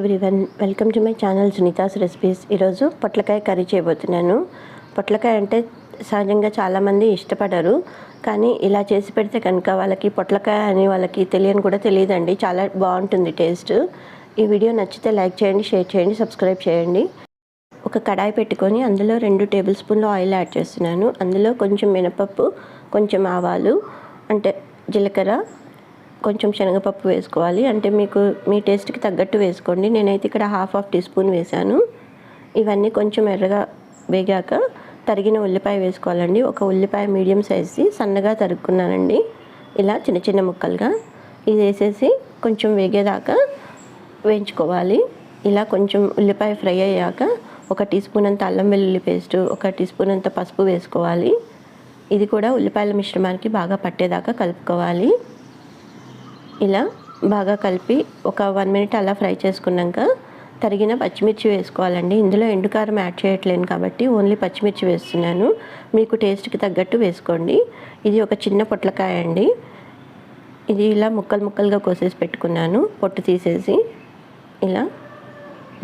Everyone welcome to my channel Sunitha's recipes ఈరోజు పొట్లకాయ curry చేయబోతున్నాను. పొట్లకాయ అంటే సహజంగా చాలామంది ఇష్టపడరు కానీ ఇలా చేసి పెడితే కనుక వాళ్ళకి పొట్లకాయ అని వాళ్ళకి తెలియని కూడా తెలియదండి. చాలా బాగుంటుంది టేస్ట్. ఈ వీడియో నచ్చితే లైక్ చేయండి షేర్ చేయండి సబ్స్క్రైబ్ చేయండి. ఒక కడాయి పెట్టుకొని అందులో రెండు టేబుల్ స్పూన్లు ఆయిల్ యాడ్ చేస్తున్నాను. అందులో కొంచెం మినపప్పు కొంచెం ఆవాలు అంటే జీలకర్ర కొంచెం శనగపప్పు వేసుకోవాలి. అంటే మీకు మీ టేస్ట్కి తగ్గట్టు వేసుకోండి. నేనైతే ఇక్కడ హాఫ్ హాఫ్ టీ స్పూన్ వేసాను ఇవన్నీ కొంచెం ఎర్రగా వేగాక తరిగిన ఉల్లిపాయ వేసుకోవాలండి. ఒక ఉల్లిపాయ మీడియం సైజ్ది సన్నగా తరుక్కున్నానండి. ఇలా చిన్న చిన్న ముక్కలుగా ఇది వేసేసి కొంచెం వేగేదాకా వేయించుకోవాలి. ఇలా కొంచెం ఉల్లిపాయ ఫ్రై అయ్యాక ఒక టీ స్పూన్ అంత అల్లం వెల్లుల్లి పేస్ట్ ఒక టీ స్పూన్ అంత పసుపు వేసుకోవాలి. ఇది కూడా ఉల్లిపాయల మిశ్రమానికి బాగా పట్టేదాకా కలుపుకోవాలి. ఇలా బాగా కలిపి ఒక వన్ మినిట్ అలా ఫ్రై చేసుకున్నాక తరిగిన పచ్చిమిర్చి వేసుకోవాలండి. ఇందులో ఎండుకారం యాడ్ చేయట్లేను కాబట్టి ఓన్లీ పచ్చిమిర్చి వేస్తున్నాను. మీకు టేస్ట్కి తగ్గట్టు వేసుకోండి. ఇది ఒక చిన్న పొట్లకాయ అండి. ఇది ఇలా ముక్కలు ముక్కలుగా కోసేసి పెట్టుకున్నాను. పొట్టు తీసేసి ఇలా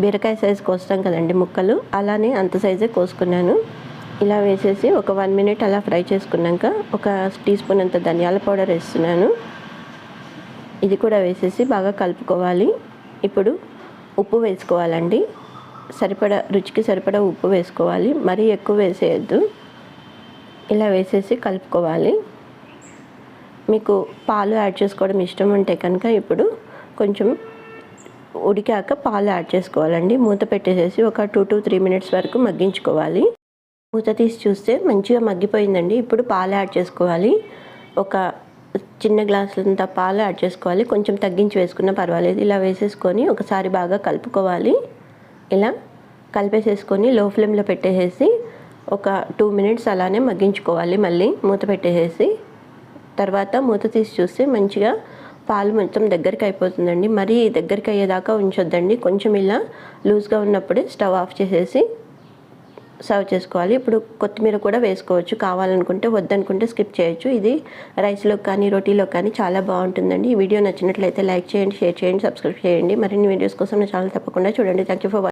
బీరకాయ సైజు కోస్తాం కదండి ముక్కలు. అలానే అంత సైజే కోసుకున్నాను. ఇలా వేసేసి ఒక వన్ మినిట్ అలా ఫ్రై చేసుకున్నాక ఒక టీ స్పూన్ అంత ధనియాల పౌడర్ వేస్తున్నాను. ఇది కూడా వేసేసి బాగా కలుపుకోవాలి. ఇప్పుడు ఉప్పు వేసుకోవాలండి. సరిపడా రుచికి సరిపడా ఉప్పు వేసుకోవాలి. మరీ ఎక్కువ వేసేయద్దు. ఇలా వేసేసి కలుపుకోవాలి. మీకు పాలు యాడ్ చేసుకోవడం ఇష్టం ఉంటే కనుక ఇప్పుడు కొంచెం ఉడికాక పాలు యాడ్ చేసుకోవాలండి. మూత పెట్టేసేసి ఒక టూ టు త్రీ మినిట్స్ వరకు మగ్గించుకోవాలి. మూత తీసి చూస్తే మంచిగా మగ్గిపోయిందండి. ఇప్పుడు పాలు యాడ్ చేసుకోవాలి. ఒక చిన్న గ్లాసులంత పాలు యాడ్ చేసుకోవాలి. కొంచెం తగ్గించి వేసుకున్నా పర్వాలేదు. ఇలా వేసేసుకొని ఒకసారి బాగా కలుపుకోవాలి. ఇలా కలిపేసేసుకొని లో ఫ్లేమ్లో పెట్టేసేసి ఒక టూ మినిట్స్ అలానే మగ్గించుకోవాలి మళ్ళీ మూత పెట్టేసేసి. తర్వాత మూత తీసి చూస్తే మంచిగా పాలు మొత్తం దగ్గరికి అయిపోతుందండి. మరీ దగ్గరికి అయ్యేదాకా ఉంచొద్దండి. కొంచెం ఇలా లూజ్గా ఉన్నప్పుడే స్టవ్ ఆఫ్ చేసేసి సర్వ్ చేసుకోవాలి. ఇప్పుడు కొత్తిమీర కూడా వేసుకోవచ్చు. కావాలనుకుంటే వద్దనుకుంటే స్కిప్ చేయొచ్చు. ఇది రైస్లో కానీ రోటీలో కానీ చాలా బాగుంటుందండి. ఈ వీడియో నచ్చినట్లయితే లైక్ చేయండి షేర్ చేయండి సబ్స్క్రైబ్ చేయండి. మరిన్ని వీడియోస్ కోసం నా ఛానల్ తప్పకుండా చూడండి. Thank you for